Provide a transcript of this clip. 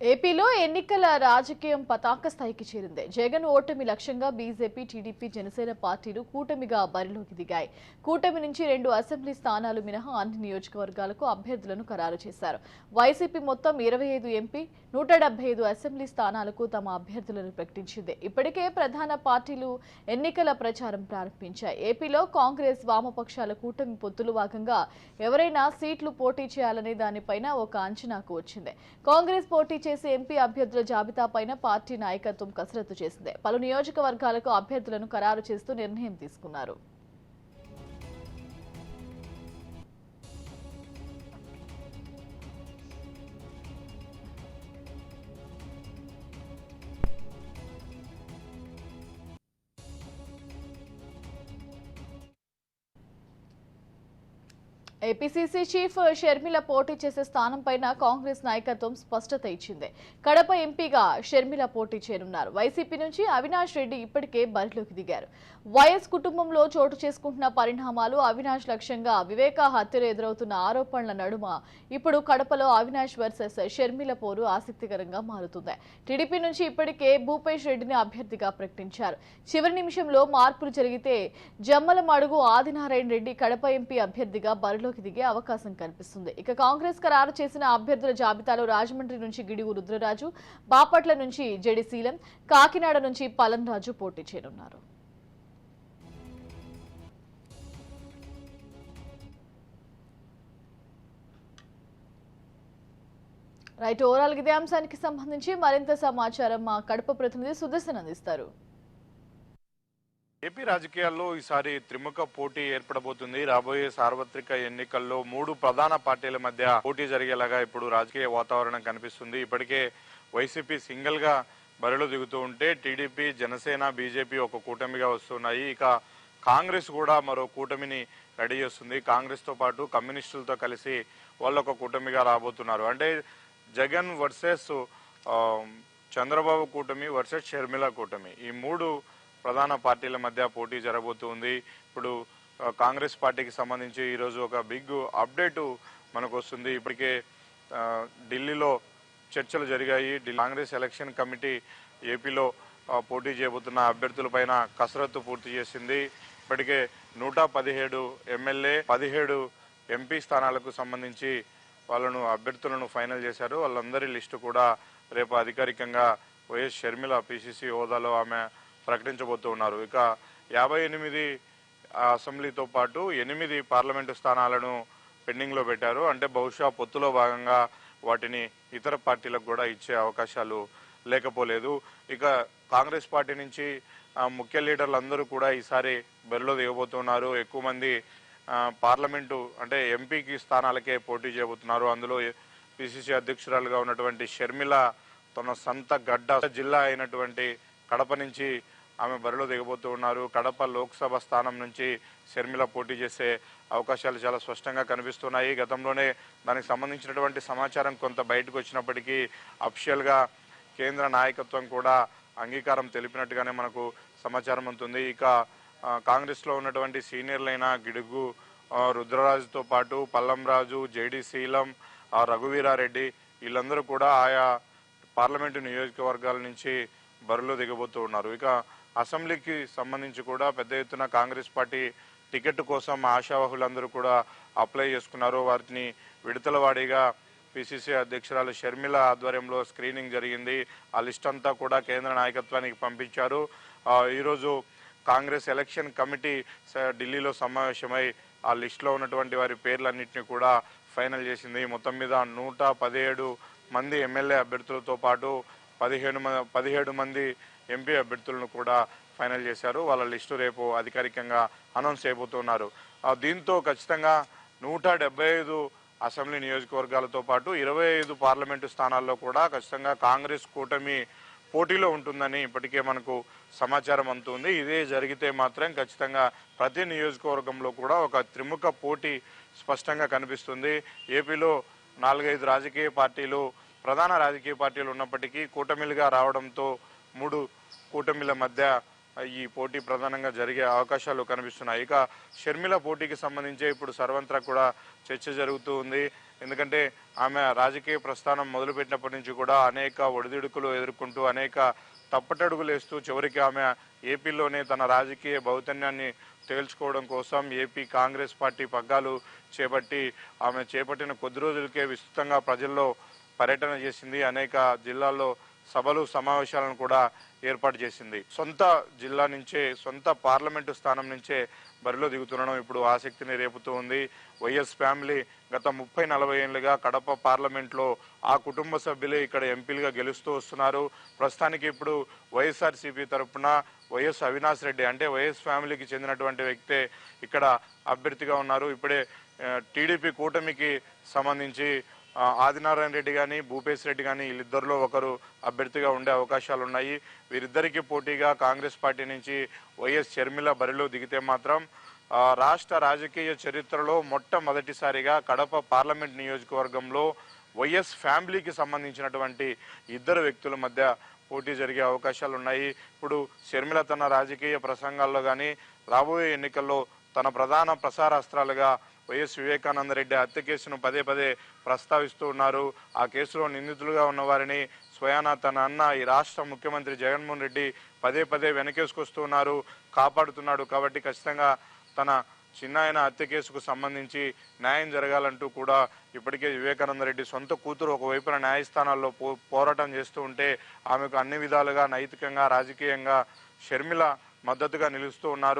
ఏపీలో ఎన్నికల రాజకీయం పతాక స్థాయికి చేరింది. జగన్ ఓటమి లక్ష్యంగా బీజేపీ టీడీపీ జనసేన పార్టీలు కూటమిగా బరిలోకి దిగాయి. కూటమి నుంచి రెండు అసెంబ్లీ స్థానాలు మినహా అన్ని నియోజకవర్గాలకు అభ్యర్థులను ఖరారు చేశారు. వైసీపీ మొత్తం ఇరవై ఐదు ఎంపీ నూట ఐదు అసెంబ్లీ స్థానాలకు తమ అభ్యర్థులను ప్రకటించింది. ఇప్పటికే ప్రధాన పార్టీలు ఎన్నికల ప్రచారం ప్రారంభించాయి. ఏపీలో కాంగ్రెస్ వామపక్షాల కూటమి పొత్తులు భాగంగా ఎవరైనా సీట్లు పోటీ చేయాలనే దానిపైన ఒక అంచనాకు వచ్చింది. కాంగ్రెస్ పోటీ చేసే ఎంపీ అభ్యర్థుల జాబితా పైన పార్టీ నాయకత్వం కసరత్తు చేసింది. పలు నియోజకవర్గాలకు అభ్యర్థులను ఖరారు చేస్తూ నిర్ణయం తీసుకున్నారు. ఏపీసీసీ చీఫ్ షర్మిల పోటీ చేసే స్థానం పైన కాంగ్రెస్ నాయకత్వం స్పష్టత ఇచ్చింది. కడప ఎంపీగా షర్మిల పోటీ చేయనున్నారు. వైసీపీ నుంచి అవినాష్ రెడ్డి ఇప్పటికే బరిలోకి దిగారు. వైఎస్ కుటుంబంలో చోటు చేసుకుంటున్న పరిణామాలు అవినాష్ లక్ష్యంగా వివేక హత్యలు ఎదురవుతున్న ఆరోపణల నడుమ ఇప్పుడు కడపలో అవినాష్ వర్సెస్ షర్మిల పోరు ఆసక్తికరంగా మారుతుంది. టీడీపీ నుంచి ఇప్పటికే భూపేష్ రెడ్డిని అభ్యర్థిగా ప్రకటించారు. చివరి నిమిషంలో మార్పులు జరిగితే జమ్మల మడుగు ఆదినారాయణ రెడ్డి కడప ఎంపీ అభ్యర్థిగా బరిలో బరిలోకి దిగే అవకాశం కనిపిస్తుంది ఇక కాంగ్రెస్ ఖరారు చేసిన అభ్యర్థుల జాబితాలో రాజమండ్రి నుంచి గిడుగు రుద్రరాజు బాపట్ల నుంచి జడిశీలం కాకినాడ నుంచి పలన్ రాజు పోటీ చేయనున్నారు. రైట్ ఓవరాల్ ఇదే అంశానికి సంబంధించి మరింత సమాచారం మా కడప ప్రతినిధి సుదర్శన్ అందిస్తారు. ఏపీ రాజకీయాల్లో ఈసారి త్రిముఖ పోటీ ఏర్పడబోతుంది. రాబోయే సార్వత్రిక ఎన్నికల్లో మూడు ప్రధాన పార్టీల మధ్య పోటీ జరిగేలాగా ఇప్పుడు రాజకీయ వాతావరణం కనిపిస్తుంది. ఇప్పటికే వైసీపీ సింగిల్గా బరిలో దిగుతూ ఉంటే టీడీపీ జనసేన బీజేపీ ఒక కూటమిగా వస్తున్నాయి. ఇక కాంగ్రెస్ కూడా మరో కూటమిని రెడీ చేస్తుంది. కాంగ్రెస్తో పాటు కమ్యూనిస్టులతో కలిసి వాళ్ళు ఒక కూటమిగా రాబోతున్నారు. అంటే జగన్ వర్సెస్ చంద్రబాబు కూటమి వర్సెస్ షర్మిల కూటమి. ఈ మూడు ప్రధాన పార్టీల మధ్య పోటీ జరగబోతుంది. ఇప్పుడు కాంగ్రెస్ పార్టీకి సంబంధించి ఈరోజు ఒక బిగ్ అప్డేటు మనకు వస్తుంది ఇప్పటికే ఢిల్లీలో చర్చలు జరిగాయి. కాంగ్రెస్ ఎలక్షన్ కమిటీ ఏపీలో పోటీ చేయబోతున్న అభ్యర్థులపైన కసరత్తు పూర్తి చేసింది. ఇప్పటికే నూట పదిహేడు ఎమ్మెల్యే పదిహేడు ఎంపీ స్థానాలకు సంబంధించి వాళ్ళను అభ్యర్థులను ఫైనల్ చేశారు. వాళ్ళందరి లిస్టు కూడా రేపు అధికారికంగా వైఎస్ షర్మిల పిసిసి హోదాలో ఆమె ప్రకటించబోతూ ఉన్నారు. ఇక యాభై ఎనిమిది అసెంబ్లీతో పాటు ఎనిమిది పార్లమెంటు స్థానాలను పెండింగ్లో పెట్టారు. అంటే బహుశా పొత్తులో భాగంగా వాటిని ఇతర పార్టీలకు కూడా ఇచ్చే అవకాశాలు లేకపోలేదు. ఇక కాంగ్రెస్ పార్టీ నుంచి ముఖ్య లీడర్లు అందరూ కూడా ఈసారి బరిలో దిగబోతున్నారు. ఎక్కువ మంది పార్లమెంటు అంటే ఎంపీకి స్థానాలకే పోటీ చేయబోతున్నారు. అందులో పిసిసి అధ్యక్షురాలుగా ఉన్నటువంటి షర్మిల తన సొంత గడ్డ జిల్లా అయినటువంటి కడప నుంచి ఆమె బరిలో దిగబోతూ ఉన్నారు. కడప లోక్సభ స్థానం నుంచి షర్మిల పోటీ చేసే అవకాశాలు చాలా స్పష్టంగా కనిపిస్తున్నాయి. గతంలోనే దానికి సంబంధించినటువంటి సమాచారం కొంత బయటకు వచ్చినప్పటికీ అఫిషియల్గా కేంద్ర నాయకత్వం కూడా అంగీకారం తెలిపినట్టుగానే మనకు సమాచారం ఉంటుంది ఇక కాంగ్రెస్లో ఉన్నటువంటి సీనియర్లైన గిడుగు రుద్రరాజుతో పాటు పల్లంరాజు జేడి శీలం రఘువీరారెడ్డి వీళ్ళందరూ కూడా ఆయా పార్లమెంటు నియోజకవర్గాల నుంచి బరిలో దిగబోతూ ఉన్నారు. ఇక అసెంబ్లీకి సంబంధించి కూడా పెద్ద ఎత్తున కాంగ్రెస్ పార్టీ టికెట్ కోసం ఆశావహులందరూ కూడా అప్లై చేసుకున్నారు. వారిని విడతల వారీగా పిసిసి అధ్యక్షురాలు షర్మిల ఆధ్వర్యంలో స్క్రీనింగ్ జరిగింది. ఆ లిస్ట్ అంతా కూడా కేంద్ర నాయకత్వానికి పంపించారు. ఈరోజు కాంగ్రెస్ ఎలక్షన్ కమిటీ స- ఢిల్లీలో సమావేశమై ఆ లిస్టులో ఉన్నటువంటి వారి పేర్లన్నింటినీ కూడా ఫైనల్ చేసింది. మొత్తం మీద నూట పదిహేడు మంది ఎమ్మెల్యే అభ్యర్థులతో పాటు పదిహేను మ- పదిహేడు మంది ఎంపీ అభ్యర్థులను కూడా ఫైనల్ చేశారు. వాళ్ళ లిస్టు రేపు అధికారికంగా అనౌన్స్ చేయబోతున్నారు. దీంతో ఖచ్చితంగా నూట డెబ్బై ఐదు అసెంబ్లీ నియోజకవర్గాలతో పాటు ఇరవై ఐదు పార్లమెంటు స్థానాల్లో కూడా ఖచ్చితంగా కాంగ్రెస్ కూటమి పోటీలో ఉంటుందని ఇప్పటికే మనకు సమాచారం అందుతుంది. ఇదే జరిగితే మాత్రం ఖచ్చితంగా ప్రతి నియోజకవర్గంలో కూడా ఒక త్రిముఖ పోటీ స్పష్టంగా కనిపిస్తుంది. ఏపీలో నాలుగైదు రాజకీయ పార్టీలు ప్రధాన రాజకీయ పార్టీలు ఉన్నప్పటికీ కూటమిలుగా రావడంతో మూడు కూటమిల మధ్య ఈ పోటీ ప్రధానంగా జరిగే అవకాశాలు కనిపిస్తున్నాయి. ఇక షర్మిల పోటీకి సంబంధించి ఇప్పుడు సర్వంత్రా కూడా చర్చ జరుగుతూ ఉంది. ఎందుకంటే ఆమె రాజకీయ ప్రస్థానం మొదలుపెట్టినప్పటి నుంచి కూడా అనేక ఒడిదుడుకులు ఎదుర్కొంటూ అనేక తప్పటడుగులు వేస్తూ చివరికి ఆమె ఏపీలోనే తన రాజకీయ భౌతన్యాన్ని తేల్చుకోవడం కోసం ఏపీ కాంగ్రెస్ పార్టీ పగ్గాలు చేపట్టి ఆమె చేపట్టిన కొద్ది రోజులకే విస్తృతంగా ప్రజల్లో పర్యటన చేసింది. అనేక జిల్లాల్లో సభలు సమావేశాలను కూడా ఏర్పాటు చేసింది. సొంత జిల్లా నుంచే సొంత పార్లమెంటు స్థానం నుంచే బరిలో దిగుతుండడం ఇప్పుడు ఆసక్తిని రేపుతూ ఉంది. వైఎస్ ఫ్యామిలీ గత ముప్పై నలభై ఏళ్ళుగా కడప పార్లమెంట్లో ఆ కుటుంబ సభ్యులే ఇక్కడ ఎంపీలుగా గెలుస్తూ వస్తున్నారు. ప్రస్తుతానికి ఇప్పుడు వైఎస్ఆర్సీపీ తరఫున వైఎస్ అవినాష్ రెడ్డి అంటే వైఎస్ ఫ్యామిలీకి చెందినటువంటి వ్యక్తే ఇక్కడ అభ్యర్థిగా ఉన్నారు. ఇప్పుడే టీడీపీ కూటమికి సంబంధించి ఆదినారాయణ రెడ్డి కానీ భూపేశ్ రెడ్డి కానీ వీళ్ళిద్దరిలో ఒకరు అభ్యర్థిగా ఉండే అవకాశాలు ఉన్నాయి వీరిద్దరికి పోటీగా కాంగ్రెస్ పార్టీ నుంచి వైఎస్ షర్మిల బరిలో దిగితే మాత్రం రాష్ట్ర రాజకీయ చరిత్రలో మొట్టమొదటిసారిగా కడప పార్లమెంట్ నియోజకవర్గంలో వైఎస్ ఫ్యామిలీకి సంబంధించినటువంటి ఇద్దరు వ్యక్తుల మధ్య పోటీ జరిగే అవకాశాలు ఉన్నాయి ఇప్పుడు షర్మిల తన రాజకీయ ప్రసంగాల్లో కానీ రాబోయే ఎన్నికల్లో తన ప్రధాన ప్రసారాస్త్రాలుగా వైఎస్ వివేకానంద రెడ్డి హత్య కేసును పదే పదే ప్రస్తావిస్తూ ఉన్నారు. ఆ కేసులో నిందితులుగా ఉన్న వారిని స్వయాన తన అన్న ఈ రాష్ట్ర ముఖ్యమంత్రి జగన్మోహన్ రెడ్డి పదే పదే వెనకేసుకొస్తూ ఉన్నారు. కాపాడుతున్నాడు కాబట్టి ఖచ్చితంగా తన చిన్నాయన హత్య కేసుకు సంబంధించి న్యాయం జరగాలంటూ కూడా ఇప్పటికే వివేకానంద రెడ్డి సొంత కూతురు ఒకవైపున న్యాయస్థానాల్లో పో పోరాటం చేస్తూ ఉంటే ఆమెకు అన్ని విధాలుగా నైతికంగా రాజకీయంగా షర్మిల మద్దతుగా నిలుస్తూ ఉన్నారు.